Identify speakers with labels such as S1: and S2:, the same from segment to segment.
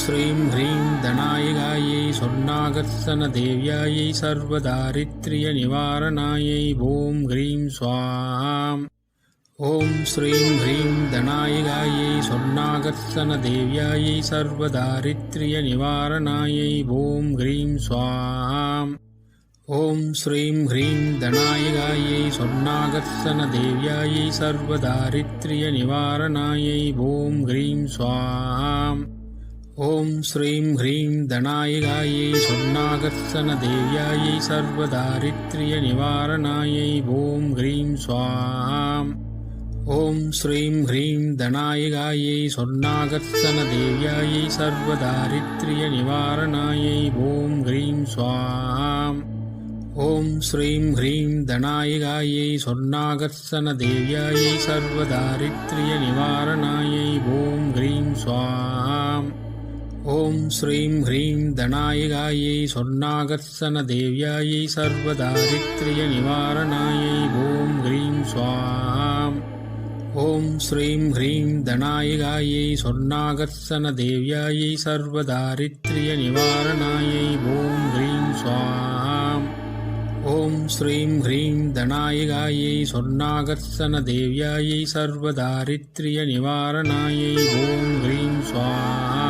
S1: ஸ்ரீம் ஹ்ரீம் தனாயகாயை சொர்ணாகர்சன தேவியாயை சர்வதாரித்ரிய நிவாரணாயை ஓம் ஹ்ரீம் ஸ்வாம் ஓம் ஸ்ரீம் ஹ்ரீம் தனாயகாயை சொர்ணாகர்சன தேவியாயை சர்வதாரித்ரிய நிவாரணாயை ஓம் ஹ்ரீம் ஸ்வாம் ஓம் ஸ்ரீம் ஹ்ரீம் தனாயகாயை சொர்ணாகர்சன தேவியாயை சர்வதாரித்ரிய நிவாரணாயை ஓம் ஹ்ரீம் ஸ்வாம் ஓம் ஸ்ரீம் ஹ்ரீம் தனாயிகாயை சொன்னாகர்சன தேவியாயை சர்வதாரித்ரிய நிவாரணாயை ஓம் ஹ்ரீம் சுவாம் ஓம் ஸ்ரீம் ஹ்ரீம் தனாயிகாயை சொன்னாகர்சன தேவியாயை சர்வதாரித்ரிய நிவாரணாயை ஓம் ஹ்ரீம் சுவாம் ஓம் ஸ்ரீம் ஹ்ரீம் தனாயிகாயை சொன்னாகர்சன தேவியாயை சர்வதாரித்ரிய நிவாரணாயை ஓம் ஹ்ரீம் சுவாம் ஓம் ஸ்ரீம் ஹ்ரீம் தனாயிகாயை சொர்ணாகர்சன தேவியாயை சர்வதாரித்ரிய நிவாரணாயை ஓம் ஹ்ரீம் சுவாம் ஓம் ஸ்ரீம் ஹ்ரீம் தனாயிகாயை சொர்ணாகர்சன தேவியாயை சர்வதாரித்ரிய நிவாரணாயை ஓம் ஹ்ரீம் சுவாம் ஓம் ஸ்ரீம் ஹ்ரீம் தனாயிகாயை சொர்ணாகர்சன தேவியாயை சர்வதாரித்ரிய நிவாரணாயை ஓம் ஹ்ரீம் சுவாம்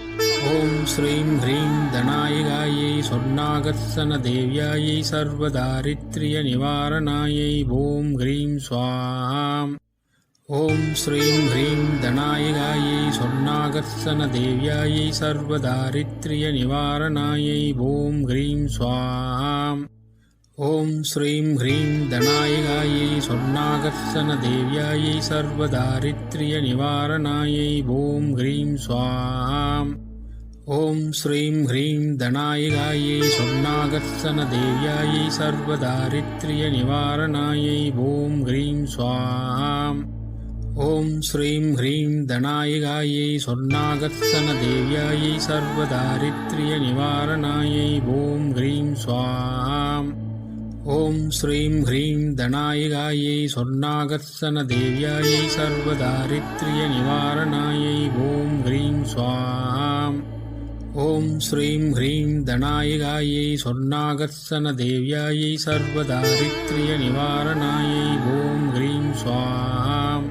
S1: ஸ்ரீம் ஹ்ரீம் தனாயிகாயை சொர்ணாகர்சன தேவியாயை சர்வதாரித்ரிய நிவாரணாயை ஓம் ஹ்ரீம் சுவாம் ஓம் ஸ்ரீம் ஹ்ரீம் தனாயிகாயை சொர்ணாகர்சன தேவியாயை சர்வதாரித்ரிய நிவாரணாயை ஓம் ஹ்ரீம் சுவாம் ஓம் ஸ்ரீம் ஹ்ரீம் தனாயிகாயை சொர்ணாகர்சன தேவியாயை சர்வதாரித்ரிய நிவாரணாயை ஓம் ஹ்ரீம் சுவாம் ஓம் ஸ்ரீம் ஹ்ரீம் தனாயிகாயை சொர்ணாகர்சன தேவியாயை சர்வதாரித்ரிய நிவாரணாயை ஓம் ஹ்ரீம் சுவாம் ஓம் ஸ்ரீம் ஹ்ரீம் தனாயிகாயை சொர்ணாகர்சன தேவியாயை சர்வதாரித்ரிய நிவாரணாயை ஓம் ஹ்ரீம் சுவாம் ஓம் ஸ்ரீம் ஹ்ரீம் தனாயிகாயை சொர்ணாகர்சன தேவியாயை சர்வதாரித்ரிய நிவாரணாயை ஓம் ஹ்ரீம் சுவாம் ஓம் ஸ்ரீம் ஹ்ரீம் தனாயிகாயை சொர்ணாகர்சன தேவியாயை சர்வதாரித்ரிய நிவாரணாயை ஓம் ஹ்ரீம் சுவாம்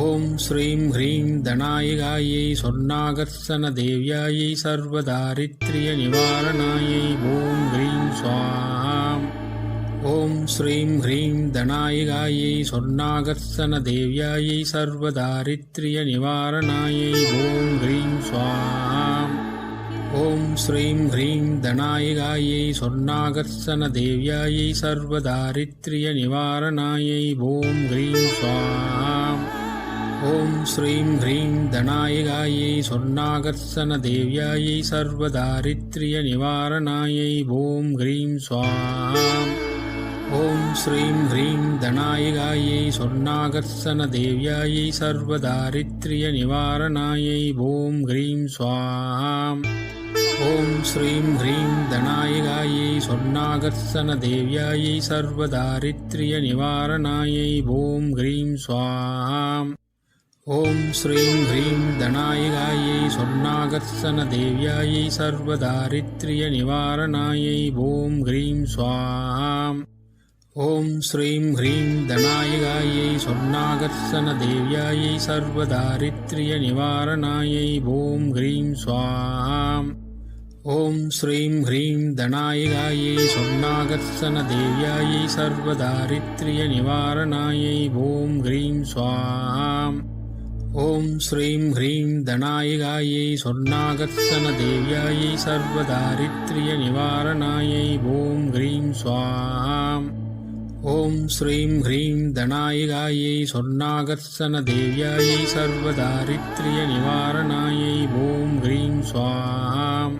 S1: ஓம் ஸ்ரீம் ஹ்ரீம் தனாயிகாயை சொர்ணாகர்சன தேவியாயை சர்வதாரித்ரிய நிவாரணாயை ஓம் ஹ்ரீம் சுவாம் ஓம் ஸ்ரீம் ஹ்ரீம் தனாயிகாயை சொர்ணாகர்சன தேவியாயை சர்வதாரித்ரிய நிவாரணாயை ஓம் ஹ்ரீம் சுவாம் ஓம் ஸ்ரீம் ஹ்ரீம் தனாயிகாயை சொர்ணாகர்ஷன தேவியாயை சர்வதாரித்ரிய நிவாரணாயை ஓம் ஹ்ரீம் ஸ்வாம் ஓம் ஸ்ரீம் ஹ்ரீம் தனாயிகாயை சொர்ணாகர்ஷன தேவியாயை சர்வதாரித்ரிய நிவாரணாயை ஓம் ஹ்ரீம் ஸ்வாம் ஓம் ஸ்ரீம் ஹ்ரீம் தனாயிகாயை சொர்ணாகர்ஷன தேவியாயை சர்வதாரித்ரிய நிவாரணாயை ஓம் ஹ்ரீம் ஸ்வாம் ஓம் ஸ்ரீம் ஹ்ரீம் தனாயகாயை சொர்ணாகர்சன தேவியாயை சர்வதாரித்ரிய நிவாரணாயை ஓம் ஹ்ரீம் சுவாம் ஓம் ஸ்ரீம் ஹ்ரீம் தனாயகாயை சொர்ணாகர்சன தேவியாயை சர்வதாரித்ரிய நிவாரணாயை ஓம் ஹ்ரீம் சுவாம் ஓம் ஸ்ரீம் ஹ்ரீம் தனாயகாயை சொர்ணாகர்சன தேவியாயை சர்வதாரித்ரிய நிவாரணாயை ஓம் ஹ்ரீம் சுவாம் ஓம் ஸ்ரீம் ஹ்ரீம் தனாயிகாயை சொர்ணாகர்சன தேவியாயை சர்வதாரித்ரிய நிவாரணாயை ஓம் ஹ்ரீம் சுவாம் ஓம் ஸ்ரீம் ஹ்ரீம் தனாயிகாயை சொர்ணாகர்சன தேவியாயை சர்வதாரித்ரிய நிவாரணாயை ஓம் ஹ்ரீம் சுவாம் ஓம் ஸ்ரீம் ஹ்ரீம் தனாயிகாயை சொர்ணாகர்சன தேவியாயை சர்வதாரித்ரிய நிவாரணாயை ஓம் ஹ்ரீம் சுவாம்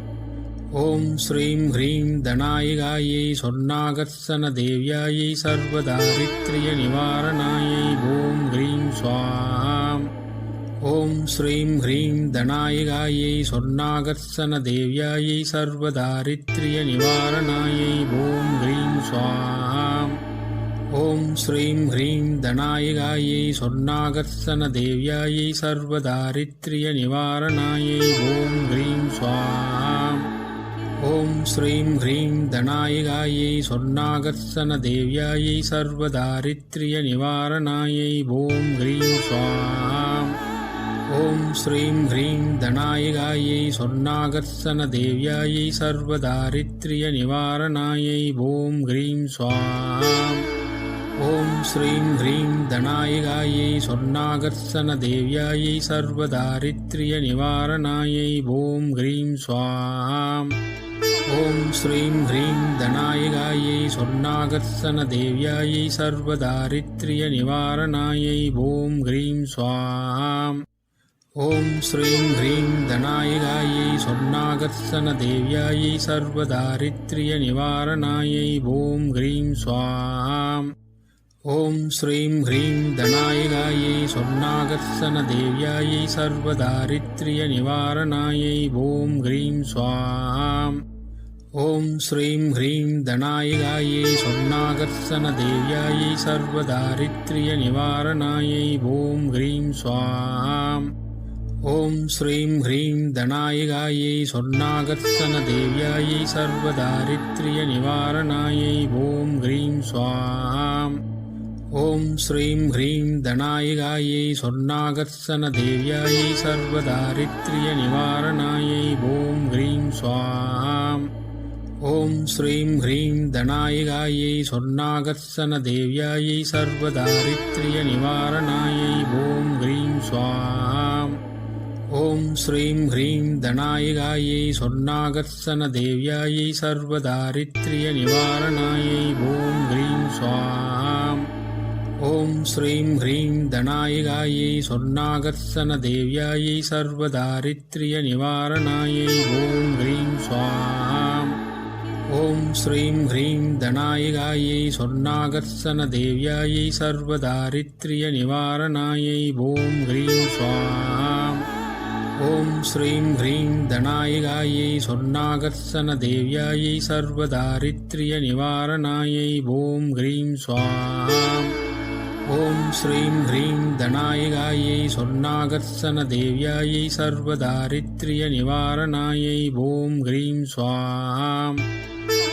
S1: ஓம் ஸ்ரீம் ஹ்ரீம் தனாயிகாயை சொர்ணாகர்சன தேவியாயை சர்வதாரித்ரிய நிவாரணாயை ஓம் ஹ்ரீம் சுவாம் ஓம் ஸ்ரீம் ஹ்ரீம் தனாயிகாயை சொர்ணாகர்சன தேவியாயை சர்வதாரித்ரிய நிவாரணாயை ஓம் ஹ்ரீம் சுவாம் ஓம் ஸ்ரீம் ஹ்ரீம் தனாயிகாயை சொர்ணாகர்சன தேவியாயை சர்வதாரித்ரிய நிவாரணாயை ஓம் ஹ்ரீம் சுவாம் ஸ்ரீம் ஹ்ரீம் தனாயிகாயை சொர்ணாகர்ஷன தேவியாயை சர்வதாரித்ரிய நிவாரணாயை ஓம் ஹ்ரீம் சுவாம் ஓம் ஸ்ரீம் ஹ்ரீம் தனாயிகாயை சொர்ணாகர்ஷன தேவியாயை சர்வதாரித்ரிய நிவாரணாயை ஓம் ஹ்ரீம் சுவாம் ஓம் ஸ்ரீம் ஹ்ரீம் தனாயிகாயை சொர்ணாகர்ஷன தேவியாயை சர்வதாரித்ரிய நிவாரணாயை ஓம் ஹ்ரீம் சுவாம் ஓம் ஸ்ரீம் ஹ்ரீம் தனாயகாயை சொர்ணாகர்சன தேவியாயை சர்வதாரித்ரிய நிவாரணாயை ஓம் ஹ்ரீம் சுவாம் ஓம் ஸ்ரீம் ஹ்ரீம் தனாயகாயை சொர்ணாகர்சன தேவியாயை சர்வதாரித்ரிய நிவாரணாயை ஓம் ஹ்ரீம் சுவாம் ஓம் ஸ்ரீம் ஹ்ரீம் தனாயகாயை சொர்ணாகர்சன தேவியாயை சர்வதாரித்ரிய நிவாரணாயை ஓம் ஹ்ரீம் சுவாம் ஓம் ஸ்ரீம் ஹ்ரீம் தனாயிகாயை சொர்ணாகர்ஷன தேவியாயை சர்வதாரித்ரிய நிவாரணாயை ஓம் ஹ்ரீம் சுவாம் ஓம் ஸ்ரீம் ஹ்ரீம் தனாயிகாயை சொர்ணாகர்ஷன தேவியாயை சர்வதாரித்ரிய நிவாரணாயை ஓம் ஹ்ரீம் சுவாம் ஓம் ஸ்ரீம் ஹ்ரீம் தனாயிகாயை சொர்ணாகர்ஷன தேவியாயை சர்வதாரித்ரிய நிவாரணாயை ஓம் ஹ்ரீம் சுவாம் ஓம் ஸ்ரீம் ஹ்ரீம் தனாயிகாயை சொர்ணாகர்ஷன தேவியாயை சர்வதாரித்ரிய நிவாரணாயை ஓம் ஹ்ரீம் சுவாம் ஓம் ஸ்ரீம் ஹ்ரீம் தனாயிகாயை சொர்ணாகர்ஷன தேவியாயை சர்வதாரித்ரிய நிவாரணாயை ஓம் ஹ்ரீம் சுவாம் ஓம் ஸ்ரீம் ஹ்ரீம் தனாயிகாயை சொர்ணாகர்ஷன தேவியாயை சர்வதாரித்ரிய நிவாரணாயை ஓம் ஹ்ரீம் சுவாம் सर्वदारिद्र्यनिवारणायै ॐ ह्रीं स्वाहा ॐ श्रीं ह्रीं धनायिकायै स्वर्णाकर्षणदेव्यायै सर्वदारिद्र्यनिवारणायै ॐ ह्रीं स्वाहा ॐ श्रीं ह्रीं धनायिकायै स्वर्णाकर्षणदेव्यायै सर्वदारिद्र्यनिवारणायै ॐ ह्रीं स्वाहा ॐ श्रीं ह्रीं धनायिकायै स्वर्णाकर्षणदेव्यायै सर्वदारिद्र्यनिवारणायै ॐ ह्रीं स्वाहा